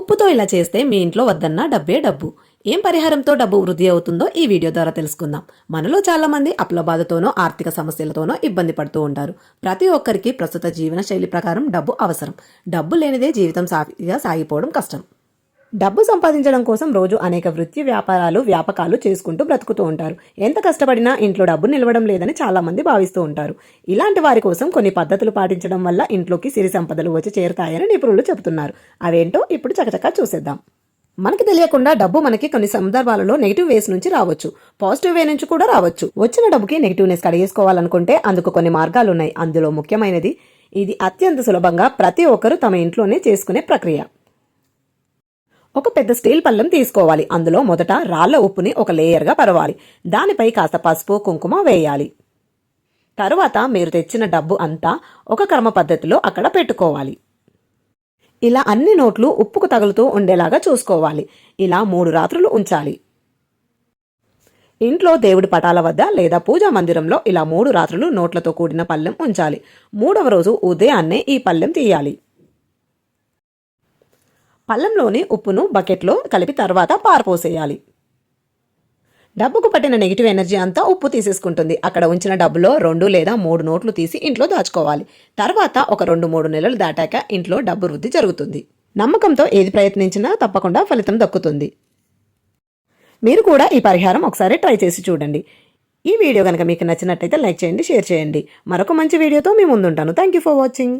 ఉప్పుతో ఇలా చేస్తే మీ ఇంట్లో వద్దన్నా డబ్బే డబ్బు. ఏం పరిహారంతో డబ్బు వృద్ధి అవుతుందో ఈ వీడియో ద్వారా తెలుసుకుందాం. మనలో చాలా మంది అప్పుల బాధతోనో ఆర్థిక సమస్యలతోనో ఇబ్బంది పడుతూ ఉంటారు. ప్రతి ఒక్కరికి ప్రస్తుత జీవన శైలి ప్రకారం డబ్బు అవసరం. డబ్బు లేనిదే జీవితం సాగిగా సాగిపోవడం కష్టం. డబ్బు సంపాదించడం కోసం రోజు అనేక వృత్తి వ్యాపారాలు వ్యాపకాలు చేసుకుంటూ బ్రతుకుతూ ఉంటారు. ఎంత కష్టపడినా ఇంట్లో డబ్బు నిలవడం లేదని చాలామంది భావిస్తూ ఉంటారు. ఇలాంటి వారి కోసం కొన్ని పద్ధతులు పాటించడం వల్ల ఇంట్లోకి సిరి సంపదలు వచ్చి చేరుతాయని నిపుణులు చెబుతున్నారు. అవేంటో ఇప్పుడు చకచకా చూసేద్దాం. మనకి తెలియకుండా డబ్బు మనకి కొన్ని సందర్భాలలో నెగిటివ్ వేస్ నుంచి రావచ్చు. పాజిటివ్ వే నుంచి కూడా రావచ్చు. వచ్చిన డబ్బుకి నెగిటివ్నెస్ కడిగేసుకోవాలనుకుంటే అందుకు కొన్ని మార్గాలు ఉన్నాయి అందులో ముఖ్యమైనది ఇది అత్యంత సులభంగా ప్రతి ఒక్కరూ తమ ఇంట్లోనే చేసుకునే ప్రక్రియ. ఒక పెద్ద స్టీల్ పళ్ళెం తీసుకోవాలి. అందులో మొదట రాళ్ళ ఉప్పుని ఒక లేయర్గా పరవాలి. దానిపై కాస్త పసుపు కుంకుమ వేయాలి. తరువాత మీరు తెచ్చిన డబ్బు అంతా ఒక క్రమ పద్ధతిలో అక్కడ పెట్టుకోవాలి. ఇలా అన్ని నోట్లు ఉప్పుకు తగులుతూ ఉండేలాగా చూసుకోవాలి. ఇలా మూడు రాత్రులు ఉంచాలి. ఇంట్లో దేవుడి పటాల వద్ద లేదా పూజా మందిరంలో ఇలా మూడు రాత్రులు నోట్లతో కూడిన పళ్ళెం ఉంచాలి. మూడవ రోజు ఉదయాన్నే ఈ పళ్ళెం తీయాలి. పళ్ళంలోని ఉప్పును బకెట్లో కలిపి తర్వాత పారపోసేయాలి డబ్బుకు పట్టిన నెగిటివ్ ఎనర్జీ అంతా ఉప్పు తీసేసుకుంటుంది. అక్కడ ఉంచిన డబ్బులో రెండు లేదా మూడు నోట్లు తీసి ఇంట్లో దాచుకోవాలి. తర్వాత ఒక రెండు మూడు నెలలు దాటాక ఇంట్లో డబ్బు వృద్ధి జరుగుతుంది. నమ్మకంతో ఏది ప్రయత్నించినా తప్పకుండా ఫలితం దక్కుతుంది. మీరు కూడా ఈ పరిహారం ఒకసారి ట్రై చేసి చూడండి. ఈ వీడియో కనుక మీకు నచ్చినట్టయితే లైక్ చేయండి షేర్ చేయండి. మరొక మంచి వీడియోతో మీ ముందుంటాను. Thank you for watching